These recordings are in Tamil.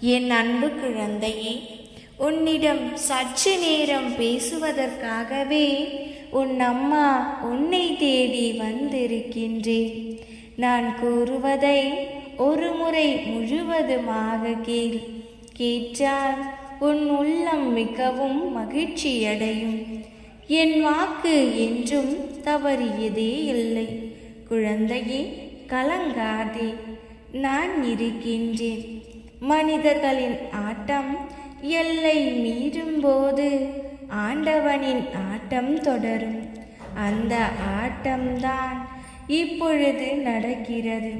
என் அன்பு குழந்தையே உன்னிடம் சற்று நேரம் பேசுவதற்காகவே உன் அம்மா உன்னை தேடி வந்திருக்கின்றேன். நான் கூறுவதை ஒரு முறை முழுவதுமாக கேள். கேட்டால் உன் உள்ளம் மிகவும் மகிழ்ச்சியடையும். என் வாக்கு என்றும் தவறியதே இல்லை. குழந்தையே கலங்காதே. நான் இருக்கின்றேன். மனிதர்களின் ஆட்டம் எல்லை மீறும்போது ஆண்டவனின் ஆட்டம் தொடரும். அந்த ஆட்டம்தான் இப்பொழுது நடக்கிறது.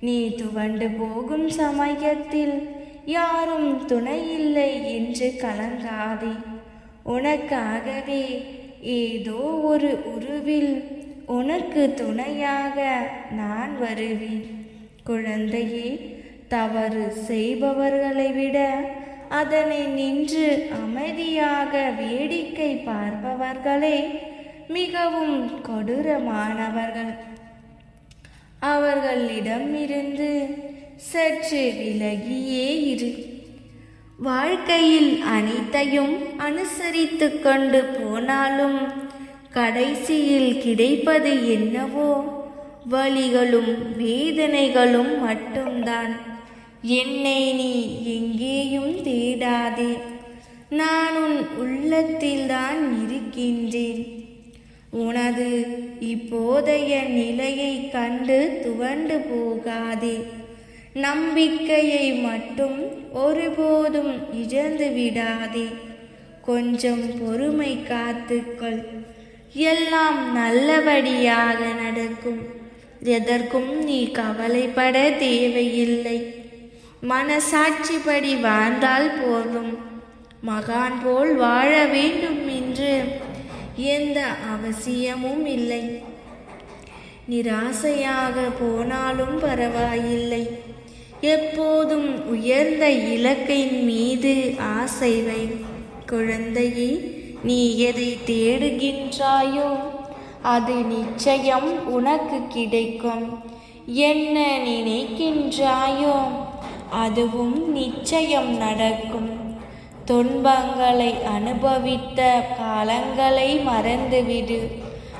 நீ துவண்டு போகும் சமயத்தில் யாரும் துணையில்லை என்று கலங்காதே. உனக்காகவே ஏதோ ஒரு உருவில் உனக்கு துணையாக நான் வருவேன். குழந்தையே தவறு செய்பவர்களை விட அதனை நின்று அமைதியாக வேடிக்கை பார்ப்பவர்களே மிகவும் கொடூரமானவர்கள். அவர்களிடமிருந்து சற்று விலகியே இரு. வாழ்க்கையில் அனைத்தையும் அனுசரித்து கொண்டு போனாலும் கடைசியில் கிடைப்பது என்னவோ வழிகளும் வேதனைகளும் மட்டும்தான். என்னை நீ எங்கேயும் தேடாதே. நான் உன் உள்ளத்தில்தான் இருக்கின்றேன். உனது இப்போதைய நிலையை கண்டு துவண்டு போகாதே. நம்பிக்கையை மட்டும் ஒருபோதும் இழந்து விடாதே. கொஞ்சம் பொறுமை காத்துக்கொள். எல்லாம் நல்லபடியாக நடக்கும். எதற்கும் நீ கவலைப்பட தேவையில்லை. மனசாட்சிப்படி வாழ்ந்தால் போதும். மகான் போல் வாழ வேண்டும் என்று எந்த அவசியமும் இல்லை. நிராசையாக போனாலும் பரவாயில்லை. எப்போதும் உயர்ந்த இலக்கின் மீது ஆசை வை. குழந்தையே நீ எதை தேடுகின்றாயோ அது நிச்சயம் உனக்கு கிடைக்கும். என்ன நினைக்கின்றாயோ அதுவும் நிச்சயம் நடக்கும். துன்பங்களை அனுபவித்த காலங்களை மறந்துவிடு.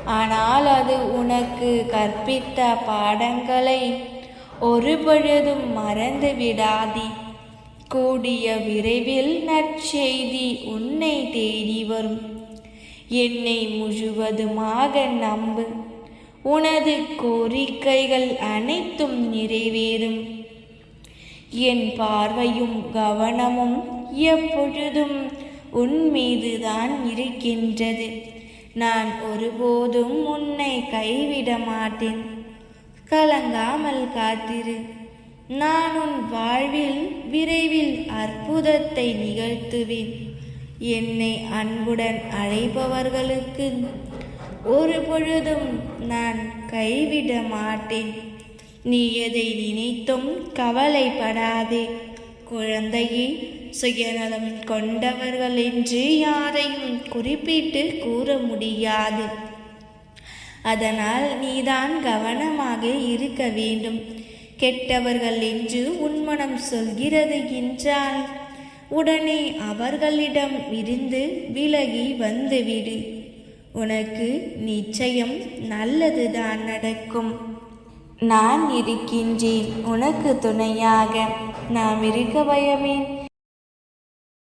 ஆனால் அது உனக்கு கற்பித்த பாடங்களை ஒருபொழுதும் மறந்து விடாதி கூடிய விரைவில் நற்செய்தி உன்னை தேடி வரும். என்னை முழுவதுமாக நம்பு. உனது கோரிக்கைகள் அனைத்தும் நிறைவேறும். என் பார்வையும் கவனமும் எப்பொழுதும் உன் மீதுதான் இருக்கின்றது. நான் ஒருபோதும் உன்னை கைவிட மாட்டேன். கலங்காமல் காத்திரு. நான் உன் வாழ்வில் விரைவில் அற்புதத்தை நிகழ்த்துவேன். என்னை அன்புடன் அழைப்பவர்களுக்கு ஒரு பொழுதும் நான் கைவிட மாட்டேன். நீ எதை நினைத்தும் கவலைப்படாதே. குழந்தையே சுயநலம் கொண்டவர்கள் என்று யாரையும் குறிப்பிட்டு கூற முடியாது. அதனால் நீதான் கவனமாக இருக்க வேண்டும். கெட்டவர்கள் என்று உன்மனம் சொல்கிறது என்றால் உடனே அவர்களிடம் இருந்து விலகி வந்துவிடு. உனக்கு நிச்சயம் நல்லதுதான் நடக்கும். நான் இருக்கின்றேன். உனக்கு துணையாக நாம் இருக்க பயமேன்.